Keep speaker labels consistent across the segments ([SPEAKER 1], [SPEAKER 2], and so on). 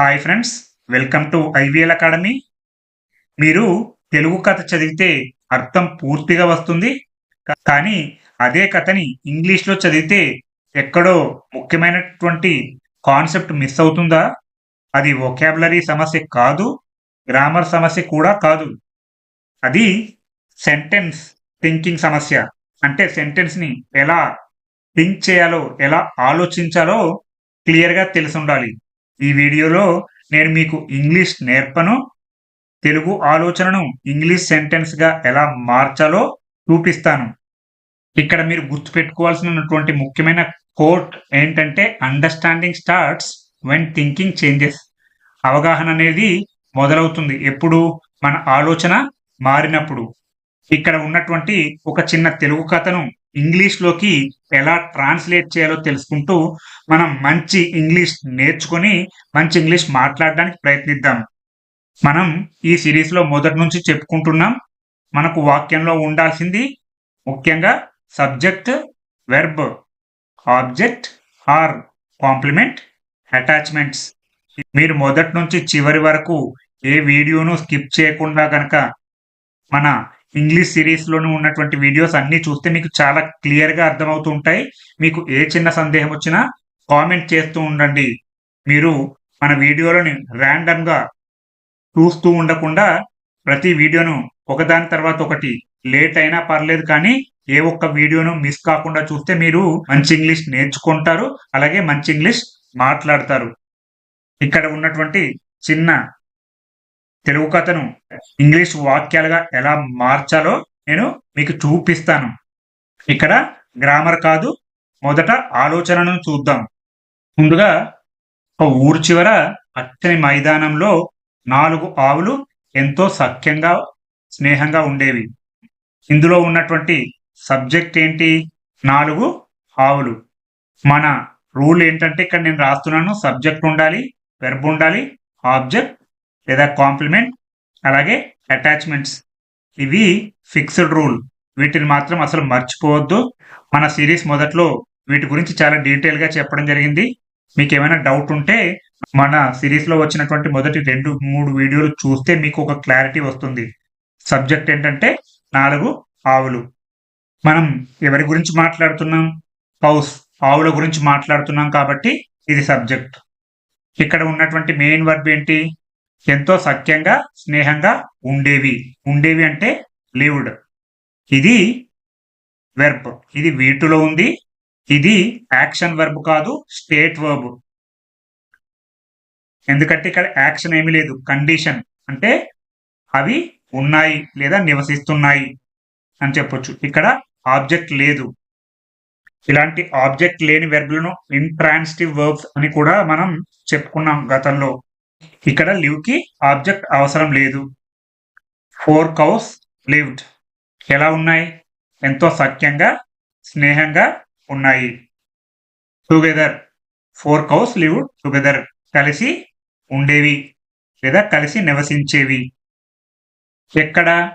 [SPEAKER 1] Hi friends welcome to IVL academy మీరు తెలుగు కథ చదివితే అర్థం పూర్తిగా వస్తుంది. కానీ అదే కథని ఇంగ్లీష్లో చదివితే ఎక్కడో ముఖ్యమైనటువంటి కాన్సెప్ట్ మిస్ అవుతుందా? అది ఒకాబులరీ సమస్య కాదు గ్రామర్ సమస్య కూడా కాదు. అది సెంటెన్స్ థింకింగ్ సమస్య. అంటే సెంటెన్స్ని ఎలా థింక్ చేయాలో ఎలా ఆలోచించాలో క్లియర్గా తెలిసి ఉండాలి. ఈ వీడియోలో నేను మీకు ఇంగ్లీష్ నేర్పను తెలుగు ఆలోచనను ఇంగ్లీష్ సెంటెన్స్గా ఎలా మార్చాలో చూపిస్తాను. ఇక్కడ మీరు గుర్తుపెట్టుకోవాల్సినటువంటి ముఖ్యమైన కోట్ ఏంటంటే understanding starts when thinking changes అవగాహన అనేది మొదలవుతుంది ఎప్పుడు మన ఆలోచన మారినప్పుడు. ఇక్కడ ఉన్నటువంటి ఒక చిన్న తెలుగు కథను ఇంగ్లీష్లోకి ఎలా ట్రాన్స్లేట్ చేయాలో తెలుసుకుంటూ మనం మంచి ఇంగ్లీష్ నేర్చుకొని మంచి ఇంగ్లీష్ మాట్లాడడానికి ప్రయత్నిద్దాం. మనం ఈ సిరీస్లో మొదటి నుంచి చెప్పుకుంటున్నాం. మనకు వాక్యంలో ఉండాల్సింది ముఖ్యంగా subject verb object or complement attachments మీరు మొదటి నుంచి చివరి వరకు ఏ వీడియోను స్కిప్ చేయకుండా కనుక మన ఇంగ్లీష్ సిరీస్ లోను ఉన్నటువంటి వీడియోస్ అన్ని చూస్తే మీకు చాలా క్లియర్గా అర్థమవుతూ ఉంటాయి. మీకు ఏ చిన్న సందేహం వచ్చినా కామెంట్ చేస్తూ ఉండండి. మీరు మన వీడియోలని ర్యాండమ్గా చూస్తూ ఉండకుండా ప్రతి వీడియోను ఒకదాని తర్వాత ఒకటి లేట్ అయినా పర్లేదు కానీ ఏ ఒక్క వీడియోను మిస్ కాకుండా చూస్తే మీరు మంచి ఇంగ్లీష్ నేర్చుకుంటారు. అలాగే మంచి ఇంగ్లీష్ మాట్లాడతారు. ఇక్కడ ఉన్నటువంటి చిన్న తెలుగు కథను ఇంగ్లీష్ వాక్యాలుగా ఎలా మార్చాలో నేను మీకు చూపిస్తాను. ఇక్కడ గ్రామర్ కాదు మొదట ఆలోచనను చూద్దాం. ముందుగా ఒక ఊరు చివర పచ్చని మైదానంలో నాలుగు ఆవులు ఎంతో సఖ్యంగా స్నేహంగా ఉండేవి. ఇందులో ఉన్నటువంటి సబ్జెక్ట్ ఏంటి? నాలుగు ఆవులు. మన రూల్ ఏంటంటే ఇక్కడ నేను రాస్తున్నాను సబ్జెక్ట్ ఉండాలి వెర్బ్ ఉండాలి ఆబ్జెక్ట్ లేదా కాంప్లిమెంట్ అలాగే అటాచ్మెంట్స్ ఇవి ఫిక్స్డ్ రూల్ వీటిని మాత్రం అసలు మర్చిపోవద్దు. మన సిరీస్ మొదట్లో వీటి గురించి చాలా డీటెయిల్గా చెప్పడం జరిగింది. మీకు ఏమైనా డౌట్ ఉంటే మన సిరీస్లో వచ్చినటువంటి మొదటి రెండు మూడు వీడియోలు చూస్తే మీకు ఒక క్లారిటీ వస్తుంది. సబ్జెక్ట్ ఏంటంటే నాలుగు ఆవులు. మనం ఎవరి గురించి మాట్లాడుతున్నాం? పౌస్ ఆవుల గురించి మాట్లాడుతున్నాం కాబట్టి ఇది సబ్జెక్ట్ ఇక్కడ ఉన్నటువంటి మెయిన్ వర్బ్ ఏంటి? ఎంతో సఖ్యంగా స్నేహంగా ఉండేవి. ఉండేవి అంటే లివ్డ్. ఇది వెర్బ్ ఇది వీటిలో ఉంది. ఇది యాక్షన్ వెర్బ్ కాదు స్టేట్ వర్బ్ ఎందుకంటే ఇక్కడ యాక్షన్ ఏమీ లేదు. కండిషన్ అంటే అవి ఉన్నాయి లేదా నివసిస్తున్నాయి అని చెప్పొచ్చు. ఇక్కడ ఆబ్జెక్ట్ లేదు. ఇలాంటి ఆబ్జెక్ట్ లేని వెర్బ్లను ఇంట్రాన్స్టివ్ వర్బ్స్ అని కూడా మనం చెప్పుకున్నాం గతంలో. ఇక్కడ లివ్కి ఆబ్జెక్ట్ అవసరం లేదు. Four cows lived. ఎలా ఉన్నాయి? ఎంతో సఖ్యంగా స్నేహంగా ఉన్నాయి. Together. Four cows live together. కలిసి ఉండేవి లేదా కలిసి నివసించేవి. ఎక్కడ?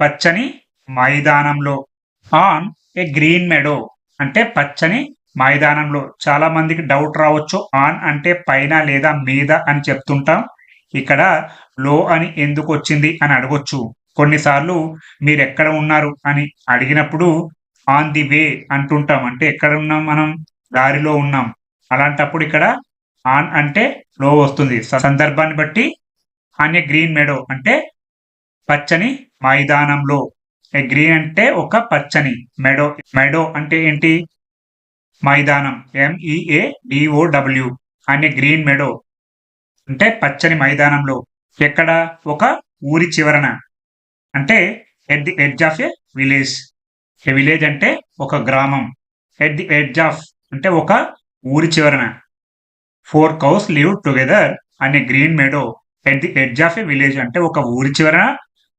[SPEAKER 1] పచ్చని మైదానంలో. ఆన్ ఏ గ్రీన్ మెడో అంటే పచ్చని మైదానంలో చాలా మందికి డౌట్ రావచ్చు ఆన్ అంటే పైన లేదా మీద అని చెప్తుంటాం. ఇక్కడ లో అని ఎందుకు వచ్చింది అని అడగొచ్చు. కొన్నిసార్లు మీరు ఎక్కడ ఉన్నారు అని అడిగినప్పుడు ఆన్ ది వే అంటుంటాం. అంటే ఎక్కడ ఉన్నాం మనం? దారిలో ఉన్నాం. అలాంటప్పుడు ఇక్కడ ఆన్ అంటే లో వస్తుంది. స- సందర్భాన్ని బట్టి ఆన్ ఏ గ్రీన్ మెడో అంటే పచ్చని మైదానంలో. ఏ గ్రీన్ అంటే ఒక పచ్చని మెడో. మెడో అంటే ఏంటి? మైదానం. M E A D O W అనే గ్రీన్ మెడో. అంటే పచ్చని మైదానంలో. ఎక్కడ? ఒక ఊరి చివరన. అంటే at the edge of a village a village అంటే ఒక గ్రామం. ఎట్ ది ఎడ్జ్ ఆఫ్ అంటే ఒక ఊరి చివరన. ఫోర్ కౌస్ లివ్ టుగెదర్ అనే green meadow. At the edge of a village అంటే ఒక ఊరి చివరన.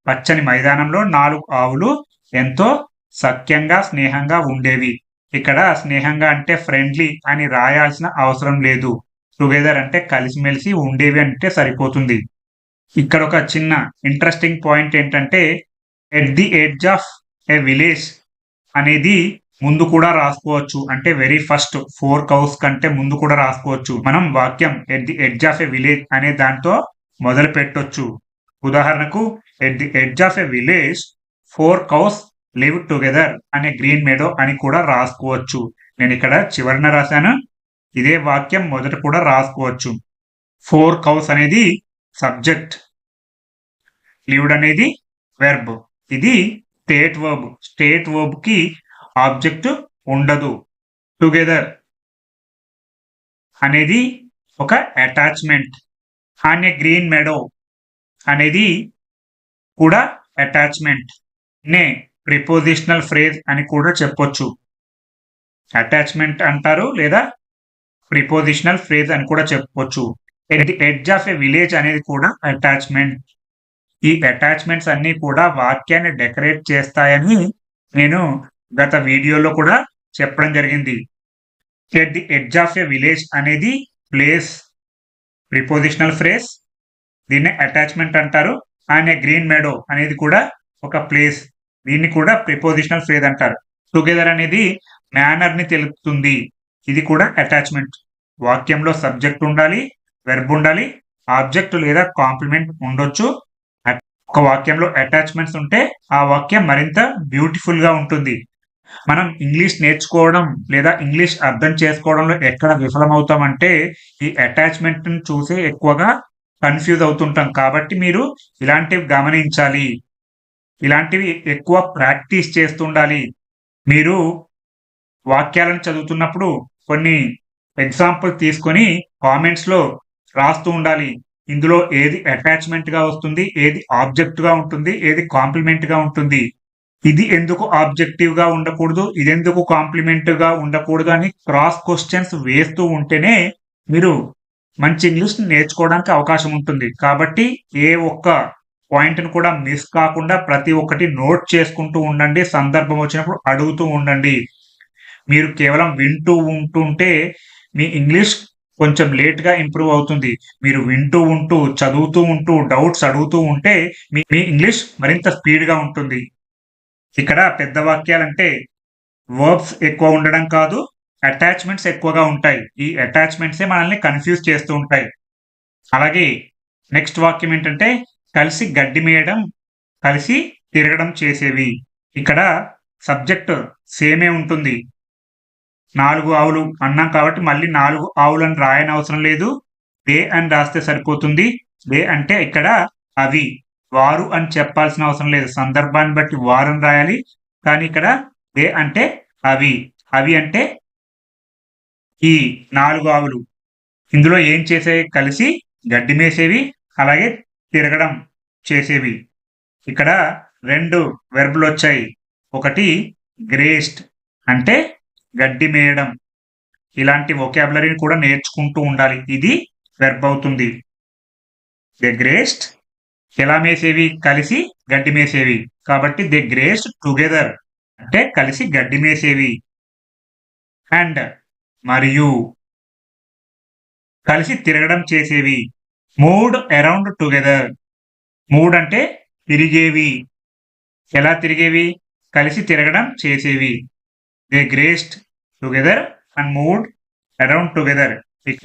[SPEAKER 1] పచ్చని మైదానంలో నాలుగు ఆవులు ఎంతో సఖ్యంగా స్నేహంగా ఉండేవి. ఇక్కడ స్నేహంగా అంటే ఫ్రెండ్లీ అని రాయాల్సిన అవసరం లేదు. టుగెదర్ అంటే కలిసిమెలిసి ఉండేవి అంటే సరిపోతుంది. ఇక్కడ ఒక చిన్న ఇంట్రెస్టింగ్ పాయింట్ ఏంటంటే at the edge of a village అనేది ముందు కూడా రాసుకోవచ్చు. అంటే వెరీ ఫస్ట్ ఫోర్ కౌస్ కంటే ముందు కూడా రాసుకోవచ్చు. మనం వాక్యం at the edge of a village అనే దాంతో మొదలు పెట్టొచ్చు ఉదాహరణకు at the edge of a village four cows live together అనే గ్రీన్ మేడో అని కూడా రాసుకోవచ్చు. నేను ఇక్కడ చివరిన రాశాను. ఇదే వాక్యం మొదట కూడా రాసుకోవచ్చు. ఫోర్ కౌస్ అనేది సబ్జెక్ట్. లివ్డ్ అనేది వెర్బ్. ఇది స్టేట్ వర్బ్. స్టేట్ వర్బ్కి ఆబ్జెక్ట్ ఉండదు. టుగెదర్ అనేది ఒక అటాచ్మెంట్. అనే గ్రీన్ మెడో అనేది కూడా అటాచ్మెంట్. నే ప్రిపోజిషనల్ ఫ్రేజ్ అని కూడా చెప్పొచ్చు. అటాచ్మెంట్ అంటారు లేదా ప్రిపోజిషనల్ ఫ్రేజ్ అని కూడా చెప్పొచ్చు. The edge of a village అనేది కూడా అటాచ్మెంట్ ఈ అటాచ్మెంట్స్ అన్నీ కూడా వాక్యాన్ని డెకరేట్ చేస్తాయని నేను గత వీడియోలో కూడా చెప్పడం జరిగింది. At the edge of a village అనేది ప్లేస్ ప్రిపోజిషనల్ ఫ్రేజ్ దీన్ని అటాచ్మెంట్ అంటారు. అండ్ ఏ గ్రీన్ మెడో అనేది కూడా ఒక ప్లేస్ దీన్ని కూడా ప్రిపోజిషనల్ ఫ్రేజ్ అంటారు. టుగెదర్ అనేది మేనర్ని తెలుపుతుంది. ఇది కూడా అటాచ్మెంట్ వాక్యంలో సబ్జెక్ట్ ఉండాలి వెర్బ్ ఉండాలి ఆబ్జెక్ట్ లేదా కాంప్లిమెంట్ ఉండొచ్చు. ఒక వాక్యంలో అటాచ్మెంట్స్ ఉంటే ఆ వాక్యం మరింత బ్యూటిఫుల్గా ఉంటుంది. మనం ఇంగ్లీష్ నేర్చుకోవడం లేదా ఇంగ్లీష్ అర్థం చేసుకోవడంలో ఎక్కడ విఫలమవుతామంటే ఈ అటాచ్మెంట్ని చూసి ఎక్కువగా కన్ఫ్యూజ్ అవుతుంటాం. కాబట్టి మీరు ఇలాంటివి గమనించాలి. ఇలాంటివి ఎక్కువ ప్రాక్టీస్ చేస్తుండాలి. మీరు వాక్యాలను చదువుతున్నప్పుడు కొన్ని ఎగ్జాంపుల్ తీసుకొని కామెంట్స్లో రాస్తూ ఉండాలి. ఇందులో ఏది అటాచ్మెంట్గా వస్తుంది ఏది ఆబ్జెక్ట్గా ఉంటుంది ఏది కాంప్లిమెంట్గా ఉంటుంది. ఇది ఎందుకు ఆబ్జెక్టివ్గా ఉండకూడదు ఇది ఎందుకు కాంప్లిమెంట్గా ఉండకూడదు అని క్రాస్ క్వశ్చన్స్ వేస్తూ ఉంటేనే మీరు మంచి ఇంగ్లీష్ నేర్చుకోవడానికి అవకాశం ఉంటుంది. కాబట్టి ఏ ఒక్క పాయింట్ని కూడా మిస్ కాకుండా ప్రతి ఒక్కటి నోట్ చేసుకుంటూ ఉండండి. సందర్భం వచ్చినప్పుడు అడుగుతూ ఉండండి. మీరు కేవలం వింటూ ఉంటుంటే మీ ఇంగ్లీష్ కొంచెం లేట్గా ఇంప్రూవ్ అవుతుంది. మీరు వింటూ ఉంటూ చదువుతూ ఉంటూ డౌట్స్ అడుగుతూ ఉంటే మీ మీ ఇంగ్లీష్ మరింత స్పీడ్గా ఉంటుంది. ఇక్కడ పెద్ద వాక్యాలంటే వర్బ్స్ ఎక్కువ ఉండడం కాదు అటాచ్మెంట్స్ ఎక్కువగా ఉంటాయి. ఈ అటాచ్మెంట్సే మనల్ని కన్ఫ్యూజ్ చేస్తూ ఉంటాయి. అలాగే నెక్స్ట్ వాక్యం ఏంటంటే కలిసి గడ్డి మేయడం కలిసి తిరగడం చేసేవి. ఇక్కడ సబ్జెక్ట్ సేమే ఉంటుంది. నాలుగు ఆవులు అన్నాం కాబట్టి మళ్ళీ నాలుగు ఆవులను రాయని అవసరం లేదు. దే అని రాస్తే సరిపోతుంది. దే అంటే ఇక్కడ అవి. వారు అని చెప్పాల్సిన అవసరం లేదు. సందర్భాన్ని బట్టి వారం రాయాలి. కానీ ఇక్కడ దే అంటే అవి. అవి అంటే ఈ నాలుగు ఆవులు. ఇందులో ఏం చేసేవి కలిసి గడ్డి మేసేవి. అలాగే తిరగడం చేసేవి. ఇక్కడ రెండు వెర్బులు వచ్చాయి. ఒకటి గ్రేస్ట్ అంటే గడ్డి మేయడం. ఇలాంటి ఒకాబులరీని కూడా నేర్చుకుంటూ ఉండాలి. ఇది వెర్బ్ అవుతుంది. ది గ్రేస్ట్ ఎలా మేసేవి? కలిసి గడ్డి మేసేవి. కాబట్టి ది గ్రేస్ట్ టుగెదర్ అంటే కలిసి గడ్డి మేసేవి. అండ్ మరియు కలిసి తిరగడం చేసేవి. మూడ్ అరౌండ్ టుగెదర్ మూడ్ అంటే తిరిగేవి. ఎలా తిరిగేవి? కలిసి తిరగడం చేసేవి. They grazed together and moved around together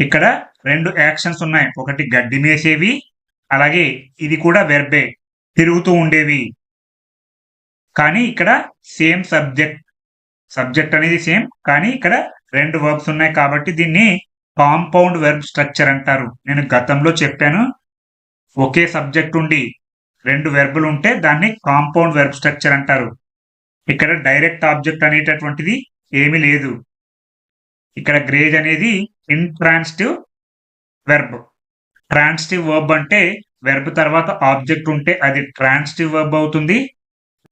[SPEAKER 1] ఇక్కడ రెండు యాక్షన్స్ ఉన్నాయి. ఒకటి గడ్డి మేసేవి అలాగే ఇది కూడా వెర్బే తిరుగుతూ ఉండేవి. కానీ ఇక్కడ సేమ్ సబ్జెక్ట్ సబ్జెక్ట్ అనేది సేమ్ కానీ ఇక్కడ రెండు వర్బ్స్ ఉన్నాయి కాబట్టి దీన్ని కాంపౌండ్ వెర్బ్ స్ట్రక్చర్ అంటారు. నేను గతంలో చెప్పాను ఒకే సబ్జెక్ట్ ఉండి రెండు వెర్బులు ఉంటే దాన్ని కాంపౌండ్ వెర్బ్ స్ట్రక్చర్ అంటారు. ఇక్కడ డైరెక్ట్ ఆబ్జెక్ట్ అనేటటువంటిది ఏమీ లేదు. ఇక్కడ గ్రేజ్ అనేది ఇంట్రాన్స్టివ్ వెర్బ్. ట్రాన్స్టివ్ వర్బ్ అంటే వెర్బ్ తర్వాత ఆబ్జెక్ట్ ఉంటే అది ట్రాన్స్టివ్ వర్బ్ అవుతుంది.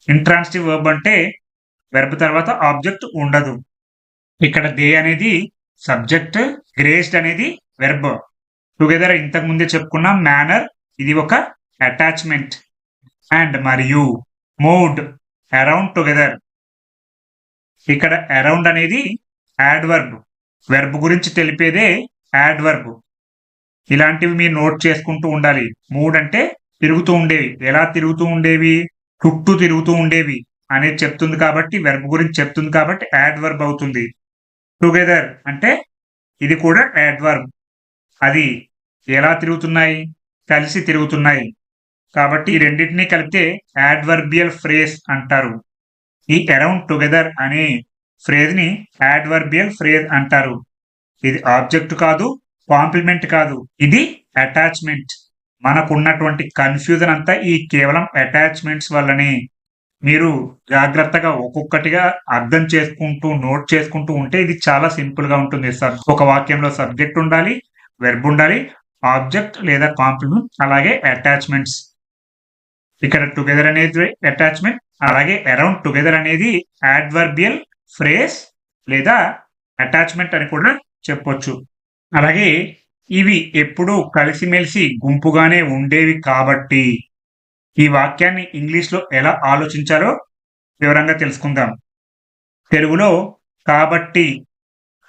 [SPEAKER 1] ఇంట్రాన్స్టివ్ వర్బ్ అంటే వెర్బ్ తర్వాత ఆబ్జెక్ట్ ఉండదు. ఇక్కడ దే అనేది సబ్జెక్ట్ గ్రేస్డ్ అనేది వెర్బ్ టుగెదర్ ఇంతకు ముందే చెప్పుకున్న మేనర్ ఇది ఒక అటాచ్మెంట్ అండ్ మరియు మూడ్ అరౌండ్ టుగెదర్ ఇక్కడ అరౌండ్ అనేది యాడ్వర్బ్ వెర్బ్ గురించి తెలిపేదే యాడ్వర్బ్ ఇలాంటివి మీరు నోట్ చేసుకుంటూ ఉండాలి. మూడ్ అంటే తిరుగుతూ ఉండేవి. ఎలా తిరుగుతూ ఉండేవి? చుట్టూ తిరుగుతూ ఉండేవి అనేది చెప్తుంది కాబట్టి వెర్బ్ గురించి చెప్తుంది కాబట్టి యాడ్ వర్బ్ అవుతుంది. టుగెదర్ అంటే ఇది కూడా యాడ్వర్బ్ అది ఎలా తిరుగుతున్నాయి? కలిసి తిరుగుతున్నాయి. కాబట్టి ఈ రెండింటినీ కలిపితే యాడ్వర్బియల్ ఫ్రేజ్ అంటారు. ఈ అరౌండ్ టుగెదర్ అనే ఫ్రేజ్ని యాడ్వర్బియల్ ఫ్రేజ్ అంటారు. ఇది ఆబ్జెక్ట్ కాదు కాంప్లిమెంట్ కాదు. ఇది అటాచ్మెంట్ మనకున్నటువంటి కన్ఫ్యూజన్ అంతా ఈ కేవలం అటాచ్మెంట్స్ వల్లనే మీరు జాగ్రత్తగా ఒక్కొక్కటిగా అర్థం చేసుకుంటూ నోట్ చేసుకుంటూ ఉంటే ఇది చాలా సింపుల్గా ఉంటుంది సార్. ఒక వాక్యంలో సబ్జెక్ట్ ఉండాలి వెర్బ్ ఉండాలి ఆబ్జెక్ట్ లేదా కాంప్లిమెంట్ అలాగే అటాచ్మెంట్స్ ఇక్కడ టుగెదర్ అనేది అటాచ్మెంట్ అలాగే అరౌండ్ టుగెదర్ అనేది యాడ్వర్బియల్ ఫ్రేస్ లేదా అటాచ్మెంట్ అని కూడా చెప్పొచ్చు. అలాగే ఇవి ఎప్పుడూ కలిసిమెలిసి గుంపుగానే ఉండేవి కాబట్టి ఈ వాక్యాన్ని ఇంగ్లీష్లో ఎలా ఆలోచించాలో వివరంగా తెలుసుకుందాం. తెలుగులో కాబట్టి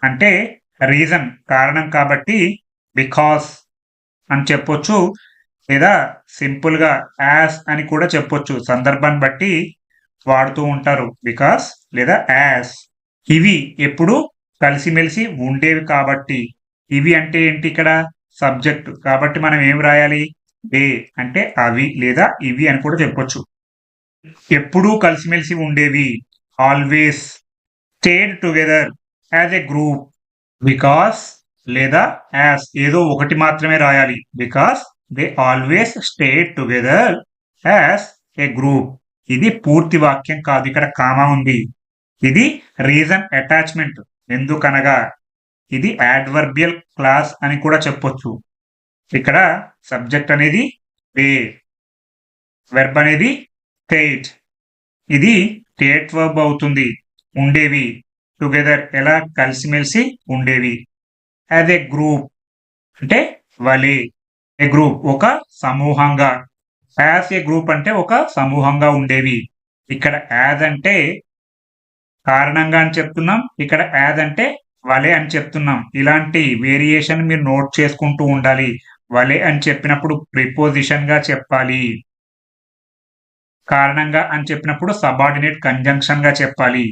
[SPEAKER 1] అంటే రీజన్ కారణం కాబట్టి బికాస్ అని చెప్పొచ్చు లేదా సింపుల్గా యాస్ అని కూడా చెప్పొచ్చు. సందర్భాన్ని బట్టి వాడుతూ ఉంటారు. బికాస్ లేదా యాస్ ఇవి ఎప్పుడు కలిసిమెలిసి ఉండేవి కాబట్టి. ఇవి అంటే ఏంటి ఇక్కడ? సబ్జెక్ట్ కాబట్టి మనం ఏం రాయాలి? డే అంటే అవి లేదా ఇవి అని కూడా చెప్పొచ్చు. ఎప్పుడూ కలిసిమెలిసి ఉండేవి. Always stayed together as a group because లేదా యాజ్ ఏదో ఒకటి మాత్రమే రాయాలి. Because they always stayed together as a group ఇది పూర్తి వాక్యం కాదు. ఇక్కడ కామా ఉంది. ఇది రీజన్ అటాచ్మెంట్ ఎందుకనగా ఇది యాడ్వర్బియల్ క్లాస్ అని కూడా చెప్పొచ్చు. ఇక్కడ సబ్జెక్ట్ అనేది వే వెర్బ్ అనేది స్టేట్ ఇది టేట్ వర్బ్ అవుతుంది. ఉండేవి. టుగెదర్ ఎలా కలిసిమెలిసి ఉండేవి? యాజ్ ఏ గ్రూప్ అంటే వలే. ఏ గ్రూప్ ఒక సమూహంగా. యాజ్ ఏ గ్రూప్ అంటే ఒక సమూహంగా ఉండేవి. ఇక్కడ యాజ్ అంటే కారణంగా అని చెప్తున్నాం. ఇక్కడ యాజ్ అంటే వలే అని చెప్తున్నాం. ఇలాంటి వేరియేషన్ మీరు నోట్ చేసుకుంటూ ఉండాలి. వలే అని చెప్పినప్పుడు ప్రిపోజిషన్గా చెప్పాలి. కారణంగా అని చెప్పినప్పుడు సబార్డినేట్ కంజంక్షన్గా చెప్పాలి.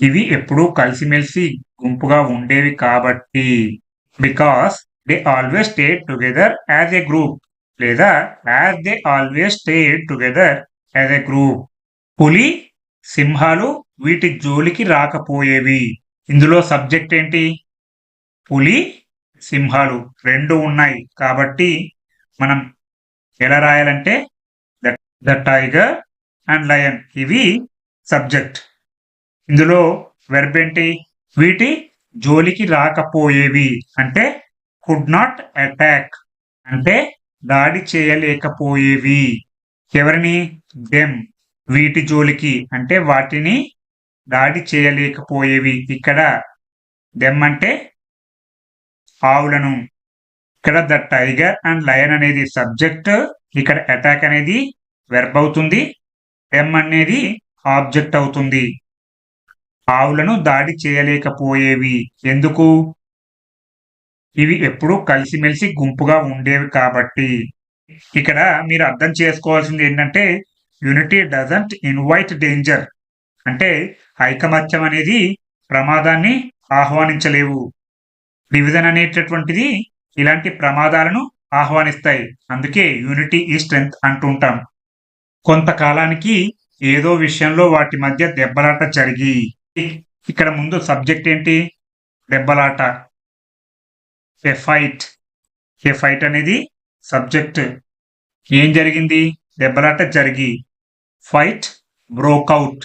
[SPEAKER 1] ఇవి ఎప్పుడూ కలిసిమెలిసి గుంపుగా ఉండేవి కాబట్టి because they always stayed together as a group లేదా as they always stayed together as a group పులి సింహాలు వీటి జోలికి రాకపోయేవి. ఇందులో సబ్జెక్ట్ ఏంటి? పులి సింహాలు రెండు ఉన్నాయి కాబట్టి మనం ఎలా రాయాలంటే ద టైగర్ అండ్ లయన్ ఇవి సబ్జెక్ట్ ఇందులో వెర్బ్ ఏంటి? వీటి జోలికి రాకపోయేవి. అంటే కుడ్ నాట్ అటాక్ అంటే దాడి చేయలేకపోయేవి. ఎవరిని? దెమ్ వీటి జోలికి. అంటే వాటిని దాడి చేయలేకపోయేవి. ఇక్కడ దెమ్ అంటే ఆవులను ఇక్కడ ద టైగర్ అండ్ లయన్ అనేది సబ్జెక్ట్ ఇక్కడ అటాక్ అనేది వెర్బ్ అవుతుంది ఎం అనేది ఆబ్జెక్ట్ అవుతుంది. ఆవులను దాడి చేయలేకపోయేవి. ఎందుకు? ఇవి ఎప్పుడూ కలిసిమెలిసి గుంపుగా ఉండేవి కాబట్టి. ఇక్కడ మీరు అర్థం చేసుకోవాల్సింది ఏంటంటే యూనిటీ డజంట్ ఇన్వైట్ డేంజర్ అంటే ఐకమత్యం అనేది ప్రమాదాన్ని ఆహ్వానించలేవు. డివిజన్ అనేటటువంటిది ఇలాంటి ప్రమాదాలను ఆహ్వానిస్తాయి. అందుకే యూనిటీ ఈ స్ట్రెంగ్త్ అంటుంటాం. కొంతకాలానికి ఏదో విషయంలో వాటి మధ్య దెబ్బలాట జరిగి ఇక్కడ ముందు సబ్జెక్ట్ ఏంటి? దెబ్బలాట. ఏ ఫైట్ ఏ ఫైట్ అనేది సబ్జెక్ట్ ఏం జరిగింది? దెబ్బలాట జరిగి ఫైట్ బ్రోక్అవుట్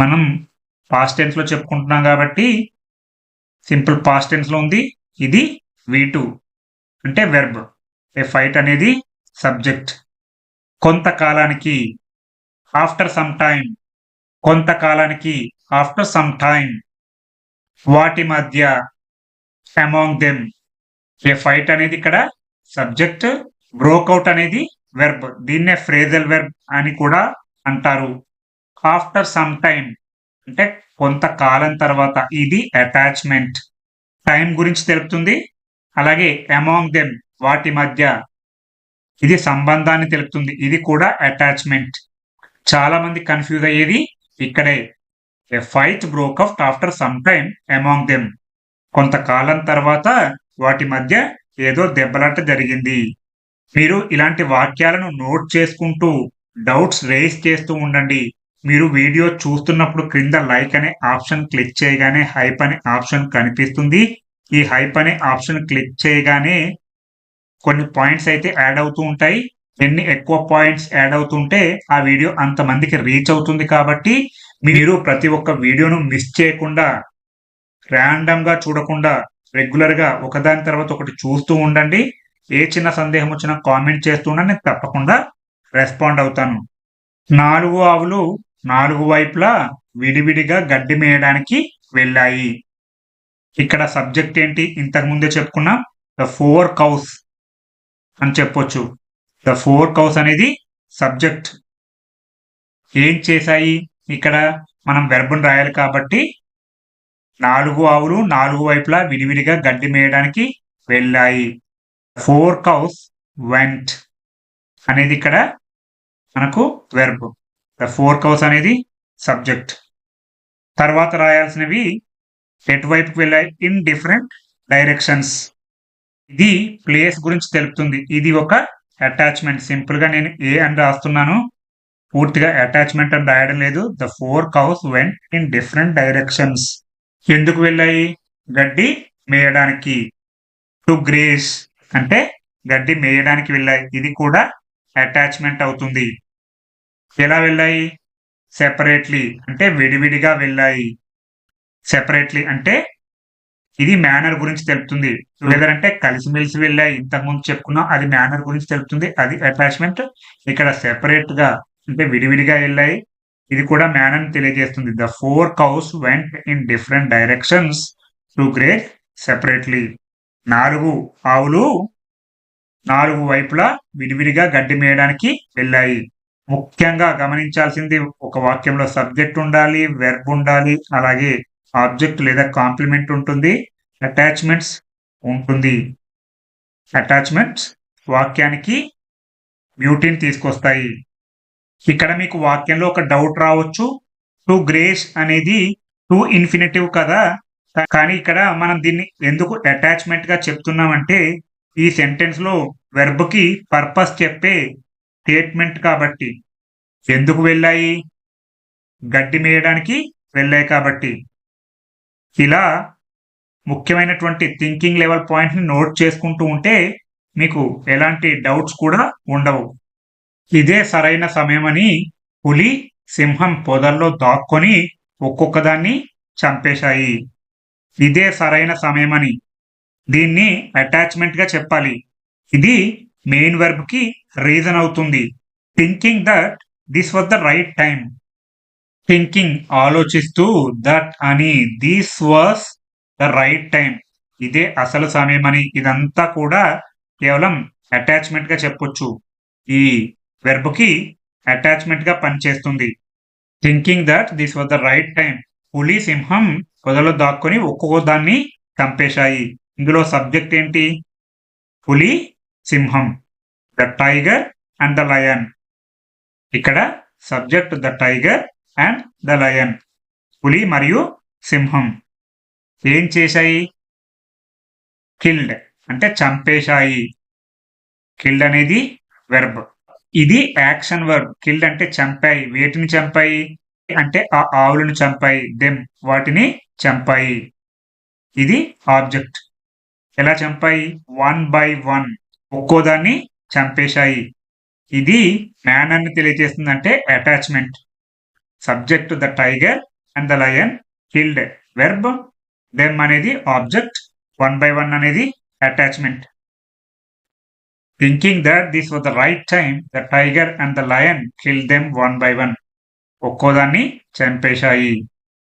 [SPEAKER 1] మనం పాస్ట్ టెన్స్లో చెప్పుకుంటున్నాం కాబట్టి సింపుల్ పాస్ట్ టెన్స్లో ఉంది. ఇది వి టూ అంటే వెర్బ్ ఏ ఫైట్ అనేది సబ్జెక్ట్ కొంతకాలానికి ఆఫ్టర్ సమ్ టైం కొంతకాలానికి ఆఫ్టర్ సమ్ టైం వాటి మధ్య అమాంగ్ దెమ్ ఏ ఫైట్ అనేది ఇక్కడ సబ్జెక్ట్ బ్రోకౌట్ అనేది వెర్బ్ దీన్నే ఫ్రేజల్ వెర్బ్ అని కూడా అంటారు. ఆఫ్టర్ సమ్ టైం అంటే కొంతకాలం తర్వాత ఇది అటాచ్మెంట్ టైం గురించి తెలుపుతుంది. అలాగే అమాంగ్ దెమ్ వాటి మధ్య ఇది సంబంధాన్ని తెలుపుతుంది. ఇది కూడా అటాచ్మెంట్ చాలా మంది కన్ఫ్యూజ్ అయ్యేది ఇక్కడే. A fight broke out after some time among them కొంతకాలం తర్వాత వాటి మధ్య ఏదో దెబ్బలాట జరిగింది. మీరు ఇలాంటి వాక్యాలను నోట్ చేసుకుంటూ డౌట్స్ రేస్ చేస్తూ ఉండండి. మీరు వీడియో చూస్తున్నప్పుడు క్రింద లైక్ అనే ఆప్షన్ క్లిక్ చేయగానే హైప్ అనే ఆప్షన్ కనిపిస్తుంది. ఈ హైప్ అనే ఆప్షన్ క్లిక్ చేయగానే కొన్ని పాయింట్స్ అయితే యాడ్ అవుతూ ఉంటాయి. ఎన్ని ఎక్కువ పాయింట్స్ యాడ్ అవుతుంటే ఆ వీడియో అంతమందికి రీచ్ అవుతుంది కాబట్టి మీరు ప్రతి ఒక్క వీడియోను మిస్ చేయకుండా ర్యాండమ్గా చూడకుండా రెగ్యులర్గా ఒకదాని తర్వాత ఒకటి చూస్తూ ఉండండి. ఏ చిన్న సందేహం వచ్చినా కామెంట్ చేస్తూ ఉండండి. నేను తప్పకుండా రెస్పాండ్ అవుతాను. నాలుగు ఆవులు నాలుగు వైపులా విడివిడిగా గడ్డి మేయడానికి వెళ్ళాయి. ఇక్కడ సబ్జెక్ట్ ఏంటి? ఇంతకు ముందే చెప్పుకున్నాం. ద ఫోర్ కౌస్ అని చెప్పొచ్చు. ద ఫోర్ కౌస్ అనేది సబ్జెక్ట్. ఏం చేశాయి? ఇక్కడ మనం వెర్బును రాయాలి కాబట్టి నాలుగు ఆవులు నాలుగు వైపులా విడివిడిగా గడ్డి మేయడానికి వెళ్ళాయి. ఫోర్ కౌస్ వెంట్ అనేది ఇక్కడ మనకు వెర్బ్ ద ఫోర్ కౌస్ అనేది సబ్జెక్ట్ తర్వాత రాయాల్సినవి ఎటువైపుకి వెళ్ళాయి? ఇన్ డిఫరెంట్ డైరెక్షన్స్ ఇది ప్లేస్ గురించి తెలుపుతుంది. ఇది ఒక అటాచ్మెంట్ సింపుల్గా నేను ఏ అని రాస్తున్నాను. పూర్తిగా అటాచ్మెంట్ అని రాయడం లేదు. The four cows went in different directions ఎందుకు వెళ్ళాయి? గడ్డి మేయడానికి. టు గ్రేస్ అంటే గడ్డి మేయడానికి వెళ్ళాయి. ఇది కూడా అటాచ్మెంట్ అవుతుంది. ఎలా వెళ్ళాయి? సెపరేట్లీ అంటే విడివిడిగా వెళ్ళాయి. సెపరేట్లీ అంటే ఇది మేనర్ గురించి తెలుపుతుంది. టుగెదర్ అంటే కలిసిమెలిసి వెళ్ళాయి. ఇంతకుముందు చెప్పుకున్నాం అది మేనర్ గురించి తెలుపుతుంది. అది అటాచ్మెంట్ ఇక్కడ సెపరేట్గా అంటే విడివిడిగా వెళ్ళాయి. ఇది కూడా మేనర్ తెలియజేస్తుంది. The four cows went in different directions to graze separately నాలుగు ఆవులు నాలుగు వైపులా విడివిడిగా గడ్డి మేయడానికి వెళ్ళాయి. ముఖ్యంగా గమనించాల్సింది ఒక వాక్యంలో సబ్జెక్ట్ ఉండాలి వెర్బ్ ఉండాలి అలాగే ఆబ్జెక్ట్ లేదా కాంప్లిమెంట్ ఉంటుంది అటాచ్మెంట్స్ ఉంటుంది. అటాచ్మెంట్స్ వాక్యానికి బ్యూటీని తీసుకొస్తాయి. ఇక్కడ మీకు వాక్యంలో ఒక డౌట్ రావచ్చు. టు గ్రేస్ అనేది టు ఇన్ఫినిటివ్ కదా. కానీ ఇక్కడ మనం దీన్ని ఎందుకు అటాచ్మెంట్గా చెప్తున్నామంటే ఈ సెంటెన్స్లో వెర్బ్కి పర్పస్ చెప్పే స్టేట్మెంట్ కాబట్టి ఎందుకు వెళ్ళాయి? గడ్డి మేయడానికి వెళ్ళాయి కాబట్టి. ఇలా ముఖ్యమైనటువంటి థింకింగ్ లెవెల్ పాయింట్ని నోట్ చేసుకుంటూ ఉంటే మీకు ఎలాంటి డౌట్స్ కూడా ఉండవు. ఇదే సరైన సమయమని పులి సింహం పొదల్లో దాక్కొని ఒక్కొక్కదాన్ని చంపేశాయి. ఇదే సరైన సమయమని దీన్ని అటాచ్మెంట్గా చెప్పాలి. ఇది మెయిన్ వెర్బ్కి రీజన్ అవుతుంది. Thinking that this was the right time thinking ఆలోచిస్తూ దట్ అని this was the right time ఇదే అసలు సమయం అని ఇదంతా కూడా కేవలం అటాచ్మెంట్గా చెప్పొచ్చు. ఈ వెర్బ్కి అటాచ్మెంట్గా పనిచేస్తుంది. Thinking that this was the right time పులి సింహం పొదలో దాక్కొని ఒక్కొక్క దాన్ని చంపేశాయి. ఇందులో సబ్జెక్ట్ ఏంటి? పులి సింహం the tiger and the lion. ఇక్కడ subject the tiger and the lion పులి మరియు సింహం. ఏం చేశాయి? కిల్డ్ అంటే చంపేశాయి. కిల్డ్ అనేది వెర్బ్ ఇది యాక్షన్ వర్బ్ కిల్డ్ అంటే చంపాయి. వేటిని చంపాయి? అంటే ఆ ఆవులను చంపాయి. దెమ్ వాటిని చంపాయి. ఇది ఆబ్జెక్ట్ ఎలా చంపాయి? వన్ బై వన్ ఒక్కోదాన్ని చంపేశాయి. ఇది మ్యాన్ అని తెలియజేస్తుంది అంటే attachment. Subject the tiger and the lion killed. Verb them అనేది ఆబ్జెక్ట్ వన్ బై వన్ అనేది attachment. Thinking that this was the right time the tiger and the lion kill them one by one. ఒక్కోదాన్ని చంపేశాయి.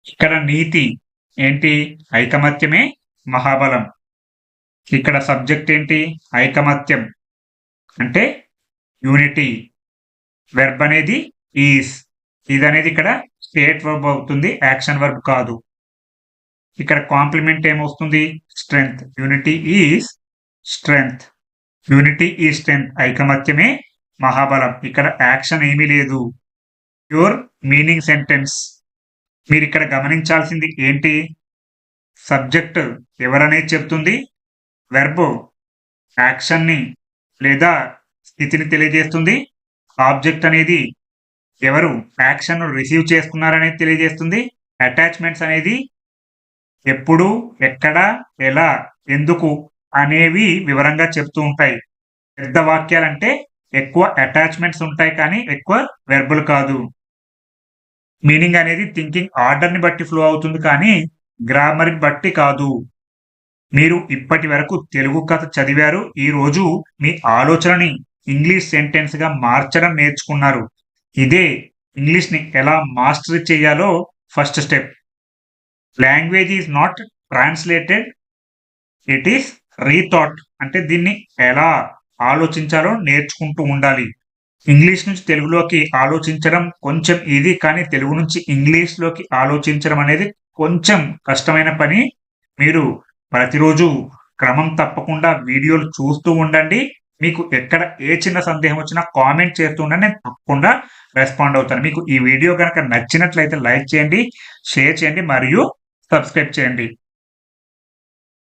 [SPEAKER 1] ఇక్కడ నీతి ఏంటి? ఐకమత్యమే మహాబలం. ఇక్కడ subject ఏంటి? ఐకమత్యం. అంటే యూనిటీ వెర్బ్ అనేది ఈస్ ఇది అనేది ఇక్కడ స్టేట్ వర్బ్ అవుతుంది యాక్షన్ వర్బ్ కాదు. ఇక్కడ కాంప్లిమెంట్ ఏమొస్తుంది strength unity is strength unity ఈ స్ట్రెంగ్త్ ఐకమత్యమే మహాబలం. ఇక్కడ యాక్షన్ ఏమీ లేదు. ప్యూర్ మీనింగ్ సెంటెన్స్ మీరు ఇక్కడ గమనించాల్సింది ఏంటి? సబ్జెక్ట్ ఎవరనేది చెప్తుంది? వెర్బ్ యాక్షన్ని లేదా స్థితిని తెలియజేస్తుంది. ఆబ్జెక్ట్ అనేది ఎవరు యాక్షన్ రిసీవ్ చేసుకున్నారనేది తెలియజేస్తుంది. అటాచ్మెంట్స్ అనేది ఎప్పుడు ఎక్కడ ఎలా ఎందుకు అనేవి వివరంగా చెప్తూ ఉంటాయి. పెద్ద వాక్యాలంటే ఎక్కువ అటాచ్మెంట్స్ ఉంటాయి కానీ ఎక్కువ వెర్బులు కాదు. మీనింగ్ అనేది థింకింగ్ ఆర్డర్ని బట్టి ఫ్లో అవుతుంది కానీ గ్రామర్ని బట్టి కాదు. మీరు ఇప్పటి వరకు తెలుగు కథ చదివారు ఈ రోజు మీ ఆలోచనని ఇంగ్లీష్ సెంటెన్స్గా మార్చడం నేర్చుకున్నారు. ఇదే ఇంగ్లీష్ని ఎలా మాస్టర్ చేయాలో first step. Language is not translated it is rethought అంటే దీన్ని ఎలా ఆలోచించాలో నేర్చుకుంటూ ఉండాలి. ఇంగ్లీష్ నుంచి తెలుగులోకి ఆలోచించడం కొంచెం ఇది కానీ తెలుగు నుంచి ఇంగ్లీష్లోకి ఆలోచించడం అనేది కొంచెం కష్టమైన పని. మీరు ప్రతిరోజు క్రమం తప్పకుండా వీడియోలు చూస్తూ ఉండండి. మీకు ఎక్కడ ఏ చిన్న సందేహం వచ్చినా కామెంట్ చేస్తూ ఉండండి. నేను తప్పకుండా రెస్పాండ్ అవుతాను. మీకు ఈ వీడియో కనుక నచ్చినట్లయితే లైక్ చేయండి షేర్ చేయండి మరియు సబ్స్క్రైబ్ చేయండి.